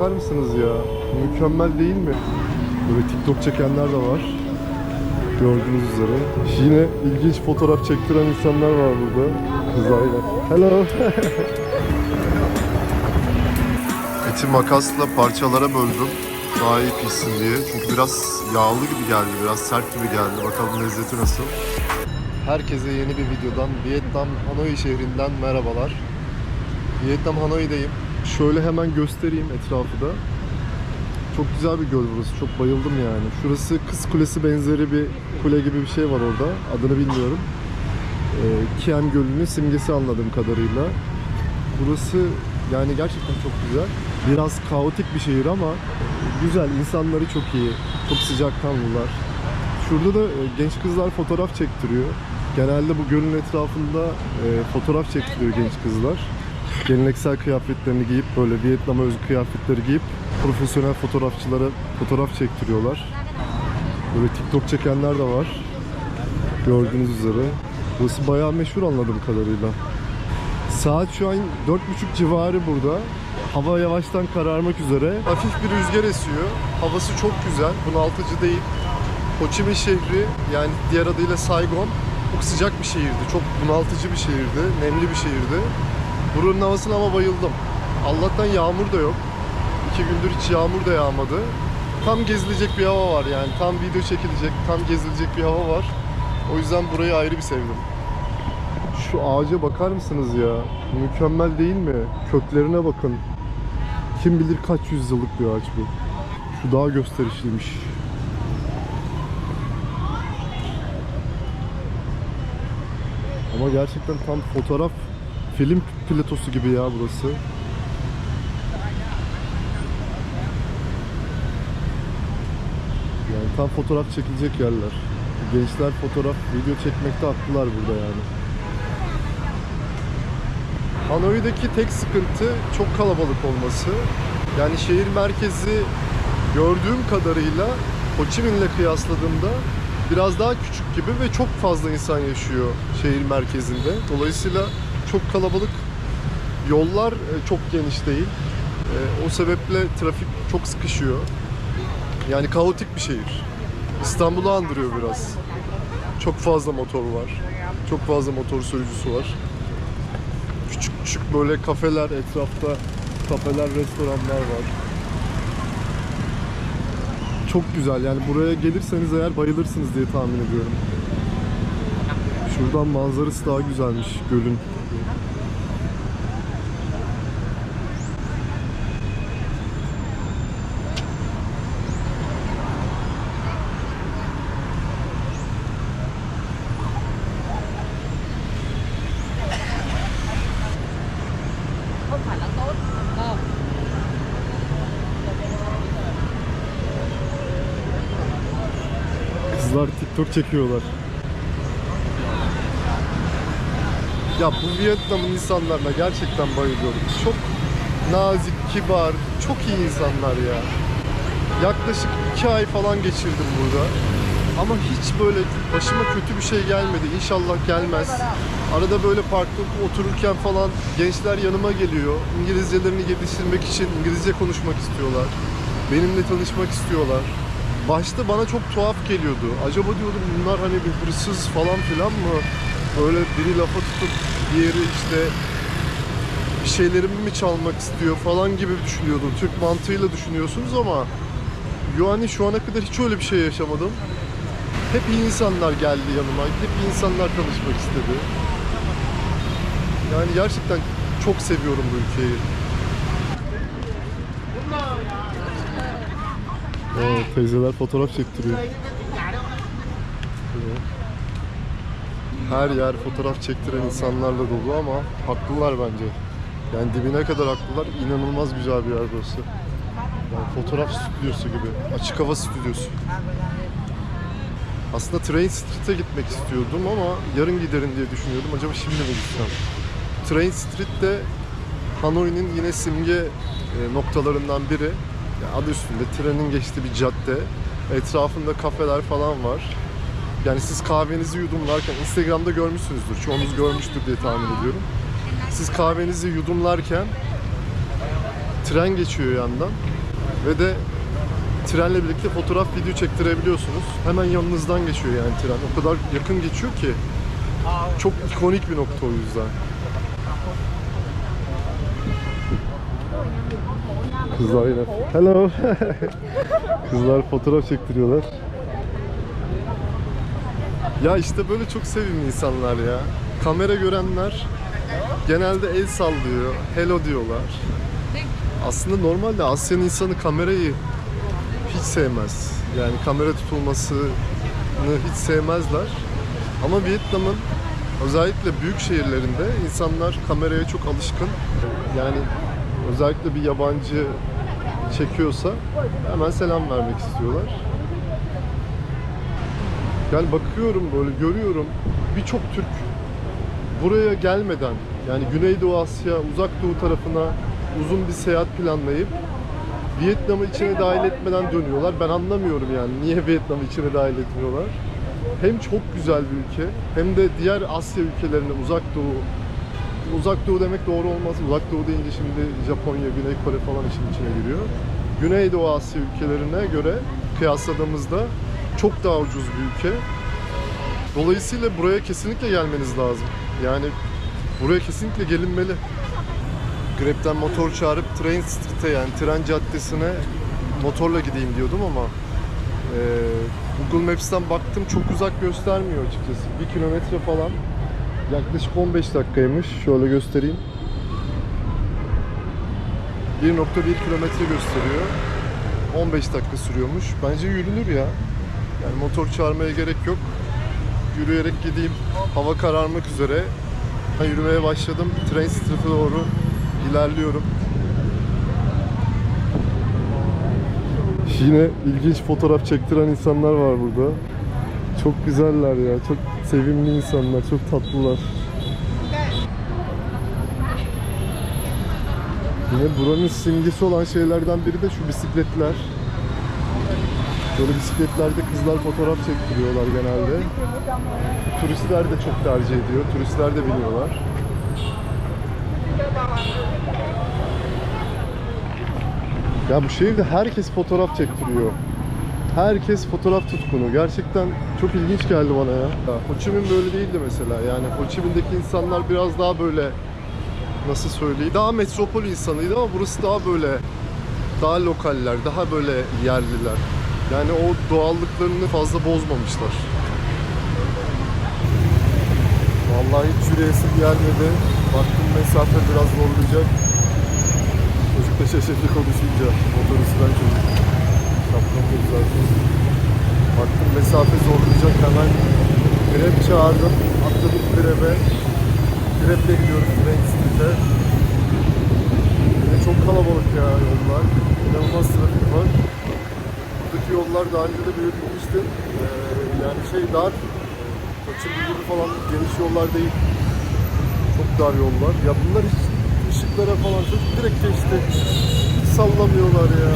bakar mısınız ya? Mükemmel değil mi? Böyle TikTok çekenler de var. Gördüğünüz üzere. Yine ilginç fotoğraf çektiren insanlar var burada. Kızlarla. Hello. Eti makasla parçalara böldüm. Daha iyi pişsin diye. Çünkü biraz yağlı gibi geldi, biraz sert gibi geldi. Bakalım lezzeti nasıl. Herkese yeni bir videodan Vietnam Hanoi şehrinden merhabalar. Vietnam Hanoi'deyim. Şöyle hemen göstereyim etrafı da. Çok güzel bir göl burası. Çok bayıldım yani. Şurası Kız Kulesi benzeri bir kule gibi bir şey var orada. Adını bilmiyorum. Ee, Kiem Gölü'nün simgesi anladığım kadarıyla. Burası yani gerçekten çok güzel. Biraz kaotik bir şehir ama güzel. İnsanları çok iyi. Çok sıcakkanlılar. Şurada da e, genç kızlar fotoğraf çektiriyor. Genelde bu gölün etrafında e, fotoğraf çektiriyor genç kızlar. Geleneksel kıyafetlerini giyip böyle Vietnam'a özgü kıyafetleri giyip profesyonel fotoğrafçılara fotoğraf çektiriyorlar. Böyle TikTok çekenler de var. Gördüğünüz üzere. Burası bayağı meşhur anladığım kadarıyla. Saat şu an 4.30 civarı burada. Hava yavaştan kararmak üzere. Hafif bir rüzgar esiyor. Havası çok güzel. Bunaltıcı değil. Ho Chi Minh şehri yani diğer adıyla Saigon çok sıcak bir şehirdi. Çok bunaltıcı bir şehirdi. Nemli bir şehirdi. Buranın havasına ama bayıldım. Allah'tan yağmur da yok. İki gündür hiç yağmur da yağmadı. Tam gezilecek bir hava var yani. Tam video çekilecek, tam gezilecek bir hava var. O yüzden burayı ayrı bir sevdim. Şu ağaca bakar mısınız ya? Mükemmel değil mi? Köklerine bakın. Kim bilir kaç yüzyıllık bir ağaç bu. Şu daha gösterişliymiş. Ama gerçekten tam fotoğraf film platosu gibi ya burası. Yani tam fotoğraf çekilecek yerler. Gençler fotoğraf, video çekmekte haklılar burada yani. Hanoi'deki tek sıkıntı çok kalabalık olması. Yani şehir merkezi gördüğüm kadarıyla Ho Chi Minh'le kıyasladığımda biraz daha küçük gibi ve çok fazla insan yaşıyor şehir merkezinde. Dolayısıyla çok kalabalık. Yollar e, çok geniş değil. E, O sebeple trafik çok sıkışıyor. Yani kaotik bir şehir. İstanbul'u andırıyor biraz. Çok fazla motor var. Çok fazla motor sürücüsü var. Küçük küçük böyle kafeler etrafta kafeler, restoranlar var. Çok güzel yani buraya gelirseniz eğer bayılırsınız diye tahmin ediyorum. Şuradan manzarası daha güzelmiş gölün. Çekiyorlar. Ya bu Vietnam'ın insanlarına gerçekten bayılıyorum. Çok nazik, kibar, çok iyi insanlar ya. Yaklaşık iki ay falan geçirdim burada. Ama hiç böyle başıma kötü bir şey gelmedi. İnşallah gelmez. Arada böyle parkta otururken falan gençler yanıma geliyor. İngilizcelerini geliştirmek için İngilizce konuşmak istiyorlar. Benimle tanışmak istiyorlar. Başta bana çok tuhaf geliyordu. Acaba diyordum bunlar hani bir hırsız falan filan mı? Böyle biri lafa tutup diğeri işte bir şeylerimi mi çalmak istiyor falan gibi düşünüyordum. Türk mantığıyla düşünüyorsunuz ama yani şu ana kadar hiç öyle bir şey yaşamadım. Hep iyi insanlar geldi yanıma. Hep iyi insanlar tanışmak istedi. Yani gerçekten çok seviyorum bu ülkeyi. Oo, teyzeler fotoğraf çektiriyor. Her yer fotoğraf çektiren insanlarla dolu ama haklılar bence. Yani dibine kadar haklılar. İnanılmaz güzel bir yer burası. Yani fotoğraf stüdyosu gibi. Açık hava stüdyosu. Aslında Train Street'e gitmek istiyordum ama yarın giderim diye düşünüyordum. Acaba şimdi mi gitsem? Train Street de Hanoi'nin yine simge e, noktalarından biri. Yani adı üstünde trenin geçtiği bir cadde. Etrafında kafeler falan var. Yani siz kahvenizi yudumlarken Instagram'da görmüşsünüzdür. Çoğunuz görmüştür diye tahmin ediyorum. Siz kahvenizi yudumlarken tren geçiyor yandan ve de trenle birlikte fotoğraf video çektirebiliyorsunuz. Hemen yanınızdan geçiyor yani tren. O kadar yakın geçiyor ki çok ikonik bir nokta o yüzden. Kızlar yine. Hello. Kızlar fotoğraf çektiriyorlar. Ya işte böyle çok sevimli insanlar ya. Kamera görenler genelde el sallıyor, hello diyorlar. Aslında normalde Asya'nın insanı kamerayı hiç sevmez. Yani kamera tutulmasını hiç sevmezler. Ama Vietnam'ın özellikle büyük şehirlerinde insanlar kameraya çok alışkın. Yani özellikle bir yabancı çekiyorsa hemen selam vermek istiyorlar. Yani bakıyorum böyle görüyorum birçok Türk buraya gelmeden yani Güneydoğu Asya, Uzak Doğu tarafına uzun bir seyahat planlayıp Vietnam'ı içine dahil etmeden dönüyorlar. Ben anlamıyorum yani niye Vietnam'ı içine dahil etmiyorlar. Hem çok güzel bir ülke hem de diğer Asya ülkelerine Uzak Doğu Uzak Doğu demek doğru olmaz. Uzak Doğu deyince şimdi Japonya, Güney Kore falan işin içine giriyor. Güneydoğu Asya ülkelerine göre kıyasladığımızda çok daha ucuz bir ülke. Dolayısıyla buraya kesinlikle gelmeniz lazım. Yani buraya kesinlikle gelinmeli. Grab'den motor çağırıp Train Street'e yani tren caddesine motorla gideyim diyordum ama eee, Google Maps'ten baktım çok uzak göstermiyor açıkçası. Bir kilometre falan. Yaklaşık 15 dakikaymış. Şöyle göstereyim. 1.1 kilometre gösteriyor. 15 dakika sürüyormuş. Bence yürünür ya. Yani motor çağırmaya gerek yok. Yürüyerek gideyim. Hava kararmak üzere. Ben yürümeye başladım. Train Street'e doğru ilerliyorum. Yine ilginç fotoğraf çektiren insanlar var burada. Çok güzeller ya. Çok sevimli insanlar. Çok tatlılar. Yine buranın simgesi olan şeylerden biri de şu bisikletler. Böyle bisikletlerde kızlar fotoğraf çektiriyorlar genelde. Turistler de çok tercih ediyor. Turistler de biniyorlar. Ya bu şehirde herkes fotoğraf çektiriyor. Herkes fotoğraf tutkunu. Gerçekten çok ilginç geldi bana ya. Ho Chi Minh böyle değildi mesela. Yani Ho Chi Minh'deki insanlar biraz daha böyle nasıl söyleyeyim daha metropol insanıydı ama burası daha böyle daha lokaller, daha böyle yerliler. Yani o doğallıklarını fazla bozmamışlar. Vallahi hiç yürüyesim gelmedi. Baktım mesafe biraz zorlayacak. Çocuk da şaşırdı konuşunca. Süren çocuk. Şapkamı zaten. Baktım mesafe zorlayacak hemen Grab çağırdım. Atladım Grab'e. Grab'le gidiyoruz Street'e. Yine çok kalabalık ya yollar. İnanılmaz trafik var. Buradaki yollar daha önce de böyle gitmiştim. Ee, yani şey dar. Koçun gibi falan geniş yollar değil. Çok dar yollar. Ya bunlar hiç ışıklara falan çok direkt geçti. Hiç sallamıyorlar ya.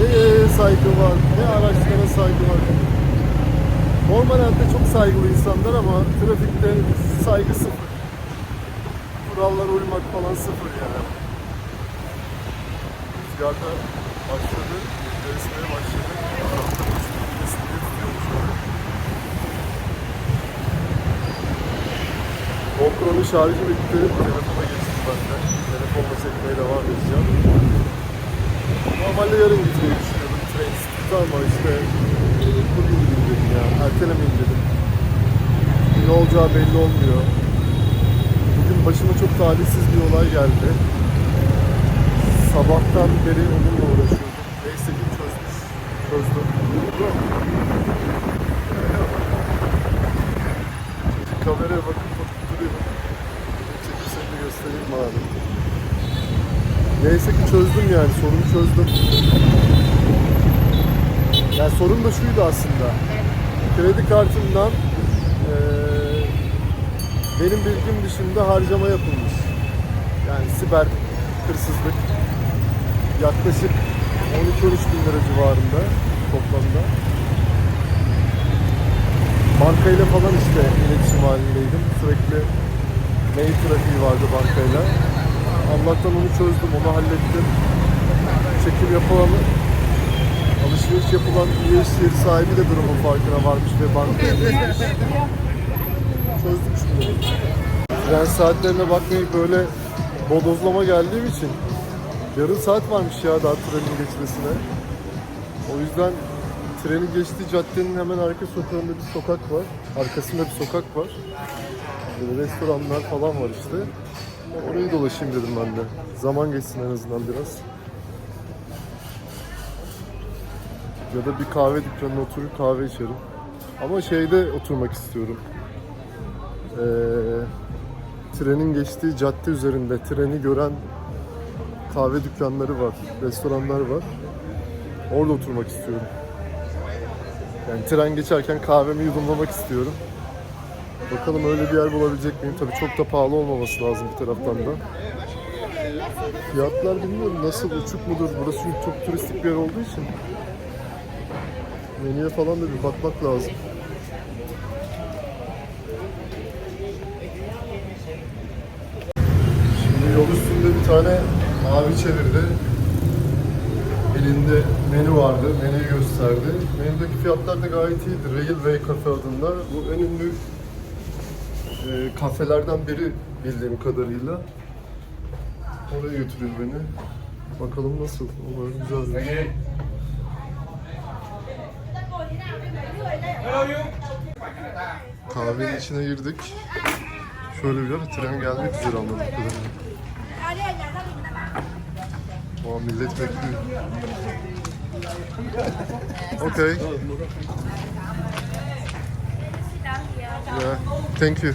Ne saygı var, ne araçlara saygı var. Normal hayatta çok saygılı insanlar ama trafikte saygı sıfır. Kurallara uymak falan sıfır yani. Rüzgarda başladı, rüzgar esmeye başladı. GoPro'nun şarjı bitti. Telefona geçtim ben de. Telefonla çekmeye devam edeceğim. Normalde yarın gitmeyi düşünüyordum train street'e ama işte bugün gideyim dedim ya. Ertelemeyeyim dedim. Ne olacağı belli olmuyor. Bugün başıma çok talihsiz bir olay geldi. Sabahtan beri onunla uğraşıyordum. Neyse ki çözmüş. Çözdüm. Kameraya bakıp duruyorum. Çekip seni göstereyim bari. Neyse ki çözdüm yani sorunu çözdüm. Yani sorun da şuydu aslında. Kredi kartımdan eee, benim bilgim dışında harcama yapılmış. Yani siber hırsızlık yaklaşık 12-13 bin lira civarında toplamda. Bankayla falan işte iletişim halindeydim. Sürekli mail trafiği vardı bankayla. Allah'tan onu çözdüm, onu hallettim. Çekim yapılan, alışveriş yapılan yeri sahibi de durumun farkına varmış ve bankaya. Çözdüm şimdi. Tren saatlerine bakmayıp böyle bodozlama geldiğim için yarım saat varmış ya daha trenin geçmesine. O yüzden trenin geçtiği caddenin hemen arka sokağında bir sokak var. Arkasında bir sokak var. Böyle restoranlar falan var işte. Orayı dolaşayım dedim ben de. Zaman geçsin en azından biraz. Ya da bir kahve dükkanına oturur kahve içerim. Ama şeyde oturmak istiyorum. Ee, trenin geçtiği cadde üzerinde treni gören kahve dükkanları var, restoranlar var. Orada oturmak istiyorum. Yani tren geçerken kahvemi yudumlamak istiyorum. Bakalım öyle bir yer bulabilecek miyim? Tabii çok da pahalı olmaması lazım bir taraftan da. Fiyatlar bilmiyorum nasıl uçuk mudur? Burası çok turistik bir yer olduğu için. Menüye falan da bir bakmak lazım. Şimdi yol üstünde bir tane mavi çevirdi. Elinde menü vardı, menüyü gösterdi. Menüdeki fiyatlar da gayet iyiydi. Railway Cafe adında. Bu en ünlü e, kafelerden biri bildiğim kadarıyla. Oraya götürüyor beni. Bakalım nasıl. Umarım güzeldir. Kahvenin içine girdik. Şöyle bir yer, tren gelmek üzere anladım kadarıyla. Aa, millet bekliyor. Okay. Yeah. Thank you.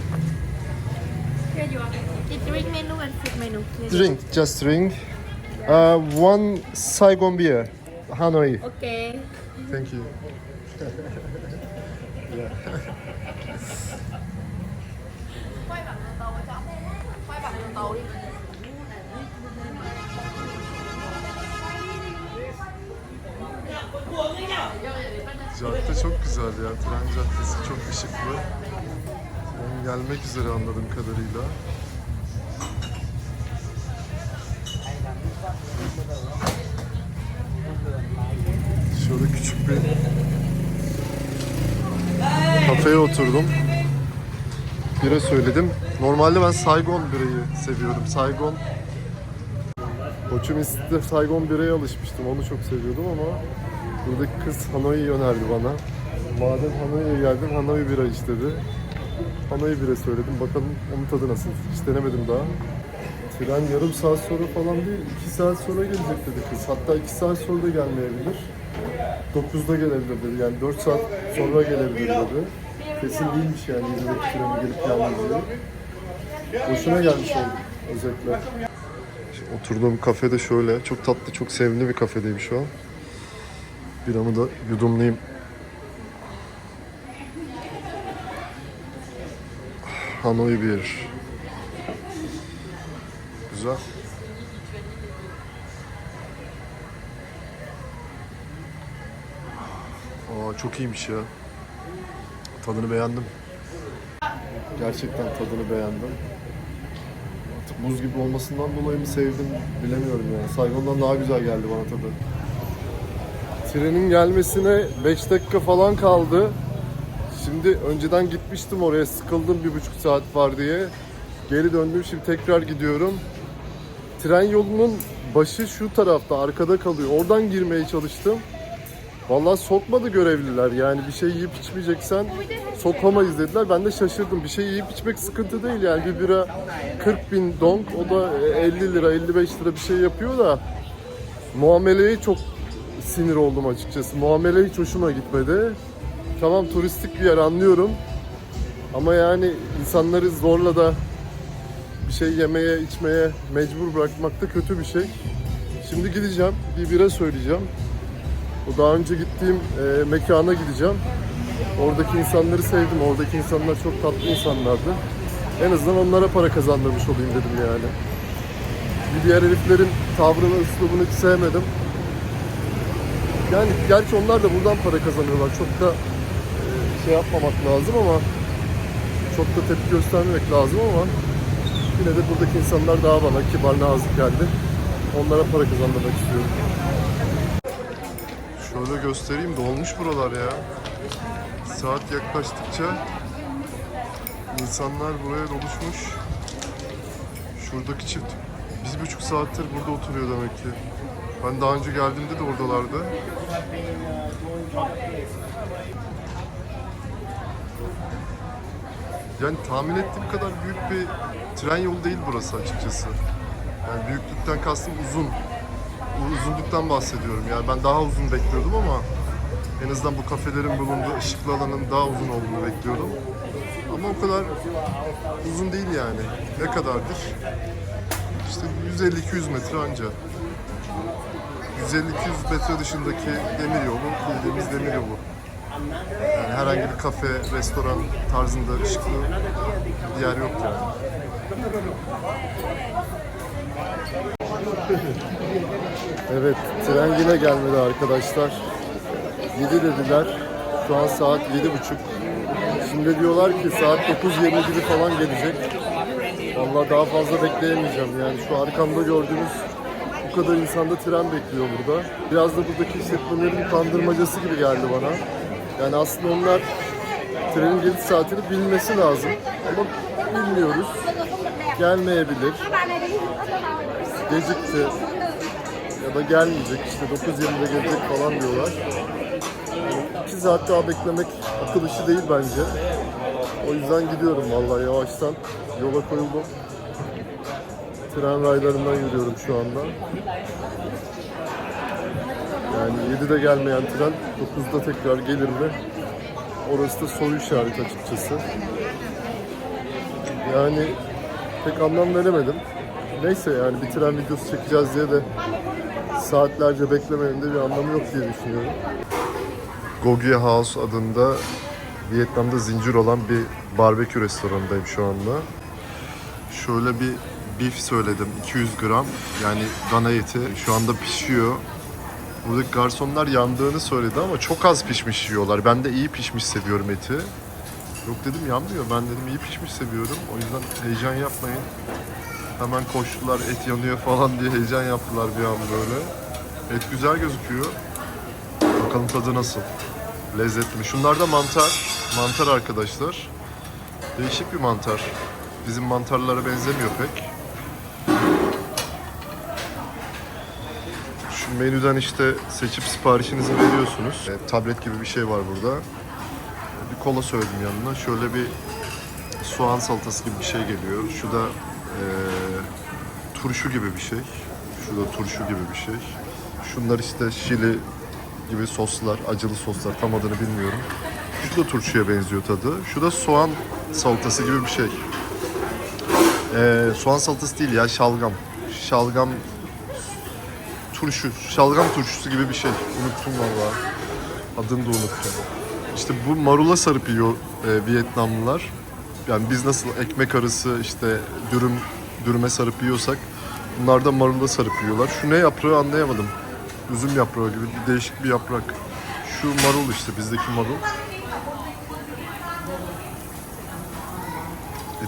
Here you are. The drink menu and food menu. Here. Drink, just drink. Uh, one Saigon beer. Hanoi. Okay. Thank you. Cadde çok güzel ya. Tren caddesi çok ışıklı. Gelmek üzere anladığım kadarıyla. Şöyle küçük bir kafeye oturdum. Bira söyledim. Normalde ben Saigon birayı seviyorum. Saigon Koçum Ist'te Saigon biraya alışmıştım. Onu çok seviyordum ama buradaki kız Hanoi'yi önerdi bana. Madem Hanoi'ye geldim Hanoi bira iç dedi. Hanoi bira söyledim. Bakalım onun tadı nasıl. Hiç denemedim daha. Tren yarım saat sonra falan değil, iki saat sonra gelecek dedi kız. Hatta iki saat sonra da gelmeyebilir. 9'da gelebilir dedi. Yani 4 saat sonra gelebilir dedi. Kesin değilmiş yani İzmir'deki trenin gelip gelmeyeceği. Hoşuna gelmiş oldum özetle. Şimdi oturduğum kafede şöyle. Çok tatlı, çok sevimli bir kafedeyim şu an. Biramı da yudumlayayım. Hanoi bir. Güzel. Aa, çok iyiymiş ya. Tadını beğendim. Gerçekten tadını beğendim. Artık buz gibi olmasından dolayı mı sevdim bilemiyorum yani. Saigon'dan daha güzel geldi bana tadı. Trenin gelmesine 5 dakika falan kaldı. Şimdi önceden gitmiştim oraya sıkıldım bir buçuk saat var diye. Geri döndüm şimdi tekrar gidiyorum. Tren yolunun başı şu tarafta arkada kalıyor. Oradan girmeye çalıştım. Vallahi sokmadı görevliler yani bir şey yiyip içmeyeceksen sokamayız dediler. Ben de şaşırdım. Bir şey yiyip içmek sıkıntı değil yani bir bira 40 bin dong o da 50 lira 55 lira bir şey yapıyor da muameleye çok sinir oldum açıkçası. Muamele hiç hoşuma gitmedi. Tamam turistik bir yer anlıyorum ama yani insanları zorla da bir şey yemeye içmeye mecbur bırakmak da kötü bir şey. Şimdi gideceğim bir bira söyleyeceğim. O daha önce gittiğim e, mekana gideceğim. Oradaki insanları sevdim. Oradaki insanlar çok tatlı insanlardı. En azından onlara para kazandırmış olayım dedim yani. Bir diğer heriflerin tavrını, üslubunu hiç sevmedim. Yani gerçi onlar da buradan para kazanıyorlar. Çok da şey yapmamak lazım ama çok da tepki göstermemek lazım ama Yine de buradaki insanlar daha bana kibar nazik geldi. Onlara para kazandırmak istiyorum. Şöyle göstereyim dolmuş buralar ya. Saat yaklaştıkça insanlar buraya doluşmuş. Şuradaki çift bir buçuk saattir burada oturuyor demek ki. Ben daha önce geldiğimde de oradalardı. Yani tahmin ettiğim kadar büyük bir tren yolu değil burası açıkçası. Yani büyüklükten kastım uzun. Uzunluktan bahsediyorum. Yani ben daha uzun bekliyordum ama en azından bu kafelerin bulunduğu ışıklı alanın daha uzun olduğunu bekliyordum. Ama o kadar uzun değil yani. Ne kadardır? İşte 150-200 metre anca. 150-200 metre dışındaki demir yolu, bildiğimiz demir yolu. Yani herhangi bir kafe, restoran tarzında ışıklı bir yer yok yani. Evet, tren yine gelmedi arkadaşlar. 7 dediler. Şu an saat 7.30. Şimdi diyorlar ki saat 9.20 gibi falan gelecek. Vallahi daha fazla bekleyemeyeceğim. Yani şu arkamda gördüğünüz bu kadar insanda tren bekliyor burada. Biraz da buradaki işletmelerin kandırmacası gibi geldi bana. Yani aslında onlar trenin geliş saatini bilmesi lazım. Ama bilmiyoruz. Gelmeyebilir. Gecikti. Ya da gelmeyecek. İşte 9.20'de gelecek falan diyorlar. 2 saat daha beklemek akıl işi değil bence. O yüzden gidiyorum vallahi yavaştan. Yola koyuldum. Tren raylarından yürüyorum şu anda. Yani 7'de gelmeyen tren 9'da tekrar gelir mi? Orası da soru işareti açıkçası. Yani pek anlam veremedim. Neyse yani bir tren videosu çekeceğiz diye de saatlerce beklemenin de bir anlamı yok diye düşünüyorum. Gogi House adında Vietnam'da zincir olan bir barbekü restoranındayım şu anda. Şöyle bir beef söyledim 200 gram yani dana eti şu anda pişiyor. Buradaki garsonlar yandığını söyledi ama çok az pişmiş yiyorlar. Ben de iyi pişmiş seviyorum eti. Yok dedim yanmıyor. Ben dedim iyi pişmiş seviyorum. O yüzden heyecan yapmayın. Hemen koştular et yanıyor falan diye heyecan yaptılar bir an böyle. Et güzel gözüküyor. Bakalım tadı nasıl? Lezzetli mi? Şunlar da mantar. Mantar arkadaşlar. Değişik bir mantar. Bizim mantarlara benzemiyor pek. Menüden işte seçip siparişinizi veriyorsunuz. E, tablet gibi bir şey var burada. Bir kola söyledim yanına. Şöyle bir soğan salatası gibi bir şey geliyor. Şu da e, turşu gibi bir şey. Şu da turşu gibi bir şey. Şunlar işte şili gibi soslar, acılı soslar tam adını bilmiyorum. Şu da turşuya benziyor tadı. Şu da soğan salatası gibi bir şey. E, soğan salatası değil ya şalgam. Şalgam turşu, şalgam turşusu gibi bir şey. Unuttum valla. Adını da unuttum. İşte bu marula sarıp yiyor e, Vietnamlılar. Yani biz nasıl ekmek arası işte dürüm dürüme sarıp yiyorsak bunlar da marula sarıp yiyorlar. Şu ne yaprağı anlayamadım. Üzüm yaprağı gibi bir değişik bir yaprak. Şu marul işte bizdeki marul.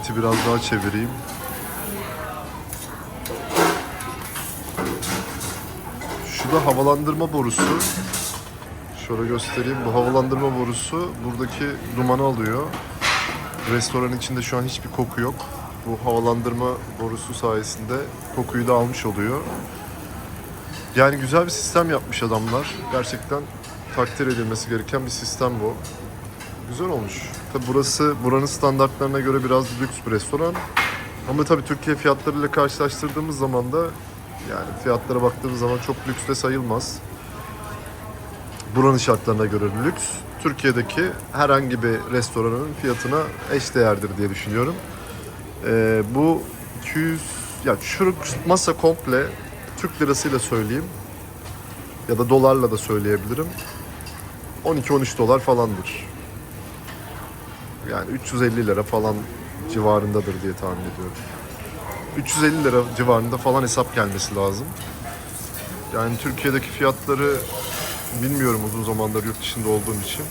Eti biraz daha çevireyim. Şu da havalandırma borusu. Şöyle göstereyim. Bu havalandırma borusu buradaki dumanı alıyor. Restoran içinde şu an hiçbir koku yok. Bu havalandırma borusu sayesinde kokuyu da almış oluyor. Yani güzel bir sistem yapmış adamlar. Gerçekten takdir edilmesi gereken bir sistem bu. Güzel olmuş. Tabi burası buranın standartlarına göre biraz lüks bir restoran. Ama tabii Türkiye fiyatlarıyla karşılaştırdığımız zaman da yani fiyatlara baktığımız zaman çok lüks de sayılmaz. Buranın şartlarına göre lüks. Türkiye'deki herhangi bir restoranın fiyatına eş değerdir diye düşünüyorum. Ee, bu 200 ya şu masa komple Türk lirasıyla söyleyeyim ya da dolarla da söyleyebilirim. 12-13 dolar falandır. Yani 350 lira falan civarındadır diye tahmin ediyorum. 350 lira civarında falan hesap gelmesi lazım. Yani Türkiye'deki fiyatları bilmiyorum uzun zamandır yurt dışında olduğum için.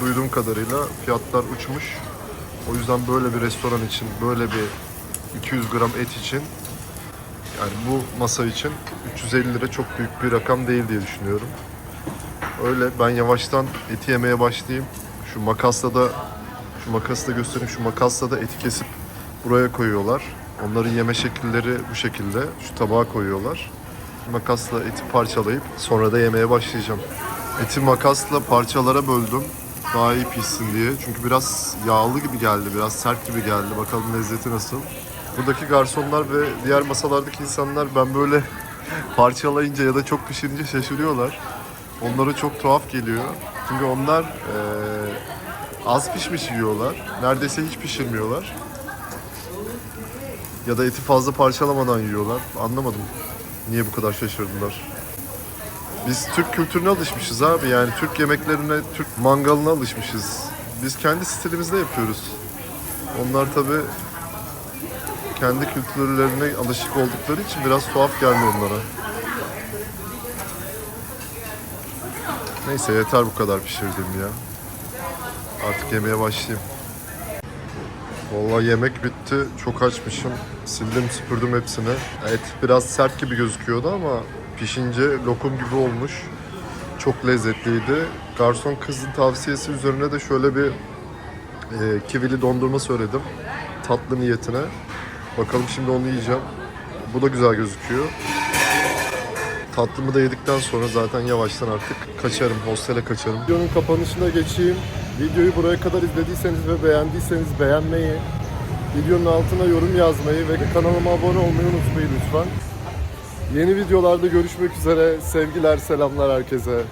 Duyduğum kadarıyla fiyatlar uçmuş. O yüzden böyle bir restoran için böyle bir 200 gram et için yani bu masa için 350 lira çok büyük bir rakam değil diye düşünüyorum. Öyle ben yavaştan eti yemeye başlayayım. Şu makasla da şu makası da göstereyim. Şu makasla da eti kesip buraya koyuyorlar. Onların yeme şekilleri bu şekilde. Şu tabağa koyuyorlar. Makasla eti parçalayıp sonra da yemeye başlayacağım. Eti makasla parçalara böldüm. Daha iyi pişsin diye. Çünkü biraz yağlı gibi geldi, biraz sert gibi geldi. Bakalım lezzeti nasıl. Buradaki garsonlar ve diğer masalardaki insanlar ben böyle parçalayınca ya da çok pişirince şaşırıyorlar. Onlara çok tuhaf geliyor. Çünkü onlar eee, az pişmiş yiyorlar. Neredeyse hiç pişirmiyorlar. Ya da eti fazla parçalamadan yiyorlar. Anlamadım. Niye bu kadar şaşırdılar. Biz Türk kültürüne alışmışız abi. Yani Türk yemeklerine, Türk mangalına alışmışız. Biz kendi stilimizde yapıyoruz. Onlar tabi kendi kültürlerine alışık oldukları için biraz tuhaf geldi onlara. Neyse yeter bu kadar pişirdim ya. Artık yemeye başlayayım. Vallahi yemek bitti. Çok açmışım. Sildim süpürdüm hepsini. Et biraz sert gibi gözüküyordu ama pişince lokum gibi olmuş. Çok lezzetliydi. Garson kızın tavsiyesi üzerine de şöyle bir e, kivili dondurma söyledim. Tatlı niyetine. Bakalım şimdi onu yiyeceğim. Bu da güzel gözüküyor. Tatlımı da yedikten sonra zaten yavaştan artık kaçarım, hostele kaçarım. Videonun kapanışına geçeyim. Videoyu buraya kadar izlediyseniz ve beğendiyseniz beğenmeyi, videonun altına yorum yazmayı ve kanalıma abone olmayı unutmayın lütfen. Yeni videolarda görüşmek üzere. Sevgiler, selamlar herkese.